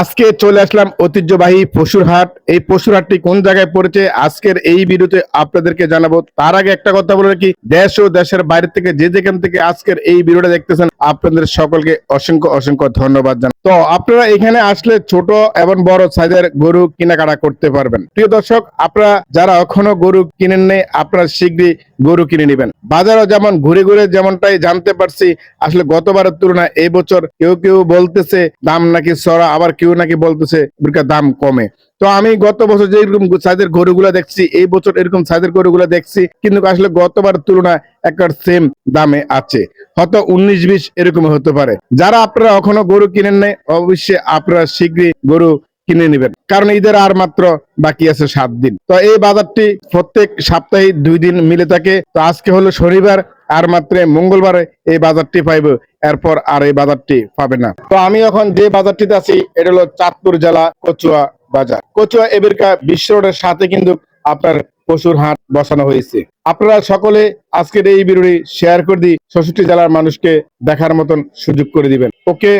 আজকে চলে আসলাম ঐতিহ্যবাহী পশুরহাট। এই পশুরহাটটি কোন জায়গায় পড়েছে? আজকের এই ভিডিওতে আপনাদেরকে জানাব। তার আগে একটা কথা বলে রাখি, দেশ ও দেশের বাইরে থেকে যে যেখান থেকে আজকের এই ভিডিওটা দেখতেছেন আপনাদের সকলকে অসংখ্য অসংখ্য ধন্যবাদ জানাই। তো আপনারা এখানে আসলে ছোট এবং বড় সাইজের গরু কেনাকাটা করতে পারবেন। প্রিয় দর্শক, আপনারা যারা এখনও গরু কিনেন নেই, আপনারা শীঘ্রই গরু কিনে নেবেন। বাজারও যেমন ঘুরে ঘুরে যেমনটাই জানতে পারছি, আসলে গতবারের তুলনায় এই বছর কেউ কেউ বলতেছে, দাম নাকি সরা, আবার কেউ নাকি বলতেছে দাম কমে। তো আমি গত বছর যে এরকম সাইজের গরুগুলা দেখছি, এই বছর এরকম সাইজের গরুগুলা দেখছি, কিন্তু আসলে গতবার তুলনায় একটা সেম দামে আছে। হয়তো উনিশ, বিশ এরকম হতে পারে। যারা আপনারা এখনও গরু কিনেন নাই, অবশ্যই আপনারা শীঘ্রই গরু কিনে নেবেন। কারণ ঈদের আর মাত্র বাকি আছে সাত দিন। তো এই বাজারটি প্রত্যেক সপ্তাহে দুই দিন মিলে থাকে। তো আজকে হলো শনিবার, আর মাত্র মঙ্গলবারে এই বাজারটি পাইব। এরপর আর এই বাজারটি পাবে না। তো আমি এখন যে বাজারটিতে আছি, এটা হলো চাঁদপুর জেলা কচুয়া বাজার। কচুয়া এবেরকা বিশ্ব রোডের সাথে কিন্তু আপনার পশুর হাট বসানো হয়েছে। আপনারা সকলে আজকের এই ভিডিওটি শেয়ার করে দিই। ষষ্ঠী জেলার মানুষকে দেখার মতন সুযোগ করে দিবেন। ওকে